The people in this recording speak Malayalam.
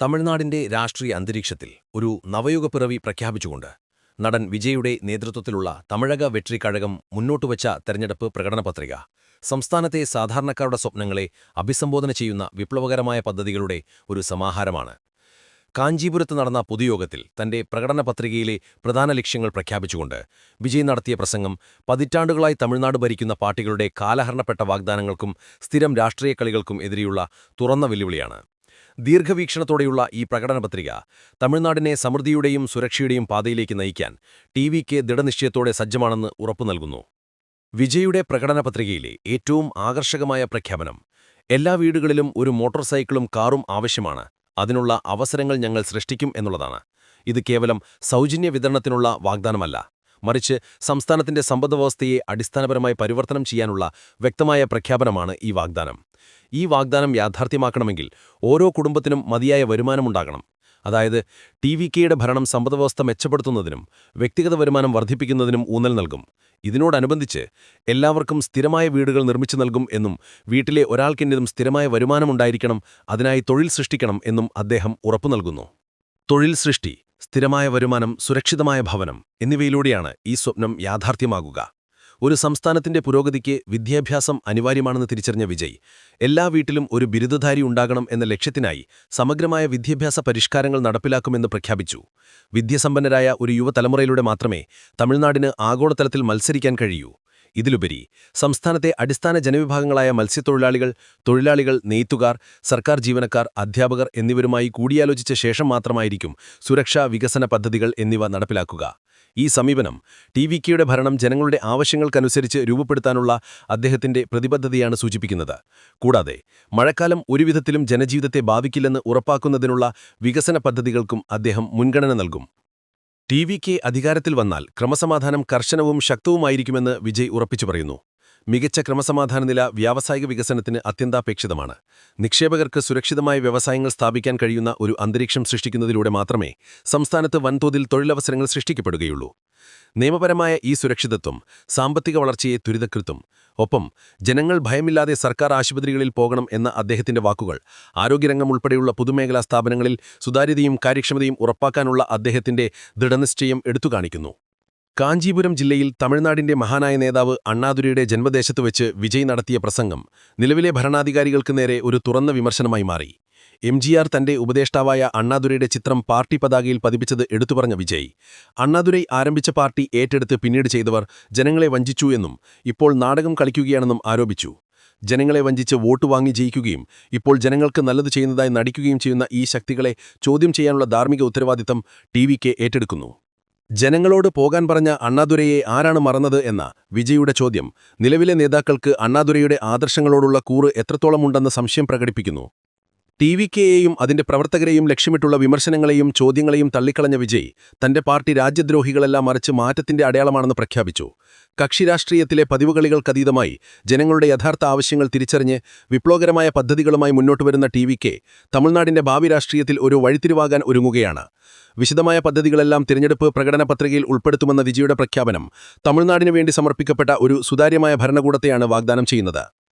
തമിഴ്നാടിന്റെ രാഷ്ട്രീയ അന്തരീക്ഷത്തിൽ ഒരു നവയുഗപ്പിറവി പ്രഖ്യാപിച്ചുകൊണ്ട് നടൻ വിജയുടെ നേതൃത്വത്തിലുള്ള തമിഴക വെട്രി കഴകം മുന്നോട്ടുവച്ച തെരഞ്ഞെടുപ്പ് പ്രകടനപത്രിക സംസ്ഥാനത്തെ സാധാരണക്കാരുടെ സ്വപ്നങ്ങളെ അഭിസംബോധന ചെയ്യുന്ന വിപ്ലവകരമായ പദ്ധതികളുടെ ഒരു സമാഹാരമാണ്. കാഞ്ചീപുരത്ത് നടന്ന പൊതുയോഗത്തിൽ തന്റെ പ്രകടന പത്രികയിലെ പ്രധാന ലക്ഷ്യങ്ങൾ പ്രഖ്യാപിച്ചുകൊണ്ട് വിജയ് നടത്തിയ പ്രസംഗം പതിറ്റാണ്ടുകളായി തമിഴ്നാട് ഭരിക്കുന്ന പാർട്ടികളുടെ കാലഹരണപ്പെട്ട വാഗ്ദാനങ്ങൾക്കും സ്ഥിരം രാഷ്ട്രീയ കളികൾക്കും എതിരെയുള്ള തുറന്ന വെല്ലുവിളിയാണ്. ദീർഘവീക്ഷണത്തോടെയുള്ള ഈ പ്രകടന പത്രിക തമിഴ്നാടിനെ സമൃദ്ധിയുടെയും സുരക്ഷയുടെയും പാതയിലേക്ക് നയിക്കാൻ ടി വി കെ ദൃഢനിശ്ചയത്തോടെ സജ്ജമാണെന്ന് ഉറപ്പു നൽകുന്നു. വിജയുടെ പ്രകടന പത്രികയിലെ ഏറ്റവും ആകർഷകമായ പ്രഖ്യാപനം എല്ലാ വീടുകളിലും ഒരു മോട്ടോർ സൈക്കിളും കാറും ആവശ്യമാണ് അതിനുള്ള അവസരങ്ങൾ ഞങ്ങൾ സൃഷ്ടിക്കും എന്നുള്ളതാണ്. ഇത് കേവലം സൗജന്യ വിതരണത്തിനുള്ള വാഗ്ദാനമല്ല മറിച്ച് സംസ്ഥാനത്തിന്റെ സമ്പദ്വ്യവസ്ഥയെ അടിസ്ഥാനപരമായി പരിവർത്തനം ചെയ്യാനുള്ള വ്യക്തമായ പ്രഖ്യാപനമാണ് ഈ വാഗ്ദാനം. ഈ വാഗ്ദാനം യാഥാർത്ഥ്യമാക്കണമെങ്കിൽ ഓരോ കുടുംബത്തിനും മതിയായ വരുമാനമുണ്ടാകണം അതായത് ടി വി കെയുടെ ഭരണം സമ്പദ്വ്യവസ്ഥ മെച്ചപ്പെടുത്തുന്നതിനും വ്യക്തിഗത വരുമാനം വർദ്ധിപ്പിക്കുന്നതിനും ഊന്നൽ നൽകും. ഇതിനോടനുബന്ധിച്ച് എല്ലാവർക്കും സ്ഥിരമായ വീടുകൾ നിർമ്മിച്ചു നൽകും എന്നും വീട്ടിലെ ഒരാൾക്കെന്നതും സ്ഥിരമായ വരുമാനമുണ്ടായിരിക്കണം അതിനായി തൊഴിൽ സൃഷ്ടിക്കണം എന്നും അദ്ദേഹം ഉറപ്പു നൽകുന്നു. തൊഴിൽ സൃഷ്ടി സ്ഥിരമായ വരുമാനം സുരക്ഷിതമായ ഭവനം എന്നിവയിലൂടെയാണ് ഈ സ്വപ്നം യാഥാർത്ഥ്യമാകുക. ഒരു സംസ്ഥാനത്തിന്റെ പുരോഗതിക്ക് വിദ്യാഭ്യാസം അനിവാര്യമാണെന്ന് തിരിച്ചറിഞ്ഞ വിജയ് എല്ലാ വീട്ടിലും ഒരു ബിരുദധാരി ഉണ്ടാകണം എന്ന ലക്ഷ്യത്തിനായി സമഗ്രമായ വിദ്യാഭ്യാസ പരിഷ്കാരങ്ങൾ നടപ്പിലാക്കുമെന്ന് പ്രഖ്യാപിച്ചു. വിദ്യസമ്പന്നരായ ഒരു യുവതലമുറയിലൂടെ മാത്രമേ തമിഴ്നാടിന് ആഗോളതലത്തിൽ മത്സരിക്കാൻ കഴിയൂ. ഇതിലുപരി സംസ്ഥാനത്തെ അടിസ്ഥാന ജനവിഭാഗങ്ങളായ മത്സ്യത്തൊഴിലാളികൾ തൊഴിലാളികൾ നെയ്ത്തുകാർ സർക്കാർ ജീവനക്കാർ അധ്യാപകർ എന്നിവരുമായി കൂടിയാലോചിച്ച ശേഷം മാത്രമായിരിക്കും സുരക്ഷാ വികസന പദ്ധതികൾ എന്നിവ നടപ്പിലാക്കുക. ഈ സമീപനം ടി വി കെയുടെ ഭരണം ജനങ്ങളുടെ ആവശ്യങ്ങൾക്കനുസരിച്ച് രൂപപ്പെടുത്താനുള്ള അദ്ദേഹത്തിന്റെ പ്രതിബദ്ധതയാണ് സൂചിപ്പിക്കുന്നത്. കൂടാതെ മഴക്കാലം ഒരുവിധത്തിലും ജനജീവിതത്തെ ബാധിക്കില്ലെന്ന് ഉറപ്പാക്കുന്നതിനുള്ള വികസന പദ്ധതികൾക്കും അദ്ദേഹം മുൻഗണന നൽകും. ടി വി കെ അധികാരത്തിൽ വന്നാൽ ക്രമസമാധാനം കർശനവും ശക്തവുമായിരിക്കുമെന്ന് വിജയ് ഉറപ്പിച്ചു പറയുന്നു. മികച്ച ക്രമസമാധാന നില വ്യാവസായിക വികസനത്തിന് അത്യന്താപേക്ഷിതമാണ്. നിക്ഷേപകർക്ക് സുരക്ഷിതമായ വ്യവസായങ്ങൾ സ്ഥാപിക്കാൻ കഴിയുന്ന ഒരു അന്തരീക്ഷം സൃഷ്ടിക്കുന്നതിലൂടെ മാത്രമേ സംസ്ഥാനത്ത് വൻതോതിൽ തൊഴിലവസരങ്ങൾ സൃഷ്ടിക്കപ്പെടുകയുള്ളൂ. നിയമപരമായ ഈ സുരക്ഷിതത്വം സാമ്പത്തിക വളർച്ചയെ ത്വരിതകൃത്തും ഒപ്പം ജനങ്ങൾ ഭയമില്ലാതെ സർക്കാർ ആശുപത്രികളിൽ പോകണം എന്ന അദ്ദേഹത്തിന്റെ വാക്കുകൾ ആരോഗ്യരംഗം ഉൾപ്പെടെയുള്ള പൊതുമേഖലാ സ്ഥാപനങ്ങളിൽ സുതാര്യതയും കാര്യക്ഷമതയും ഉറപ്പാക്കാനുള്ള അദ്ദേഹത്തിന്റെ ദൃഢനിശ്ചയം എടുത്തുകാണിക്കുന്നു. കാഞ്ചീപുരം ജില്ലയിൽ തമിഴ്നാടിന്റെ മഹാനായ നേതാവ് അണ്ണാദുരയുടെ ജന്മദേശത്ത് വെച്ച് വിജയ് നടത്തിയ പ്രസംഗം നിലവിലെ ഭരണാധികാരികൾക്ക് നേരെ ഒരു തുറന്ന വിമർശനമായി മാറി. എം ജി ആർ തന്റെ ഉപദേഷ്ടാവായ അണ്ണാദുരയുടെ ചിത്രം പാർട്ടി പതാകയിൽ പതിപ്പിച്ചത് എടുത്തുപറഞ്ഞ വിജയ്. അണ്ണാദുരൈ ആരംഭിച്ച പാർട്ടി ഏറ്റെടുത്ത് പിന്നീട് ചെയ്തവർ ജനങ്ങളെ വഞ്ചിച്ചു എന്നും ഇപ്പോൾ നാടകം കളിക്കുകയാണെന്നും ആരോപിച്ചു. ജനങ്ങളെ വഞ്ചിച്ച് വോട്ട് വാങ്ങി ജയിക്കുകയും ഇപ്പോൾ ജനങ്ങൾക്ക് നല്ലത് ചെയ്യുന്നതായി നടിക്കുകയും ചെയ്യുന്ന ഈ ശക്തികളെ ചോദ്യം ചെയ്യാനുള്ള ധാർമ്മിക ഉത്തരവാദിത്തം ടി ഏറ്റെടുക്കുന്നു. ജനങ്ങളോട് പോകാൻ പറഞ്ഞ അണ്ണാദുരയെ ആരാണ് മറന്നത് എന്ന വിജയുടെ ചോദ്യം നിലവിലെ നേതാക്കൾക്ക് അണ്ണാദുരയുടെ ആദർശങ്ങളോടുള്ള കൂറ് എത്രത്തോളമുണ്ടെന്ന സംശയം പ്രകടിപ്പിക്കുന്നു. ടി വി കെയെയും അതിന്റെ പ്രവർത്തകരെയും ലക്ഷ്യമിട്ടുള്ള വിമർശനങ്ങളെയും ചോദ്യങ്ങളെയും തള്ളിക്കളഞ്ഞ വിജയ് തന്റെ പാർട്ടി രാജ്യദ്രോഹികളെല്ലാം മറിച്ച് മാറ്റത്തിന്റെ അടയാളമാണെന്ന് പ്രഖ്യാപിച്ചു. കക്ഷിരാഷ്ട്രീയത്തിലെ പതിവുകളികൾക്കതീതമായി ജനങ്ങളുടെ യഥാർത്ഥ ആവശ്യങ്ങൾ തിരിച്ചറിഞ്ഞ് വിപ്ലവകരമായ പദ്ധതികളുമായി മുന്നോട്ട് വരുന്ന ടി വി കെ തമിഴ്നാടിന്റെ ഭാവി രാഷ്ട്രീയത്തിൽ ഒരു വഴിത്തിരിവാകാൻ ഒരുങ്ങുകയാണ്. വിശദമായ പദ്ധതികളെല്ലാം തിരഞ്ഞെടുപ്പ് പ്രകടന പത്രികയിൽ ഉൾപ്പെടുത്തുമെന്ന വിജയുടെ പ്രഖ്യാപനം തമിഴ്നാടിനു വേണ്ടി സമർപ്പിക്കപ്പെട്ട ഒരു സുതാര്യമായ ഭരണകൂടത്തെയാണ് വാഗ്ദാനം ചെയ്യുന്നത്.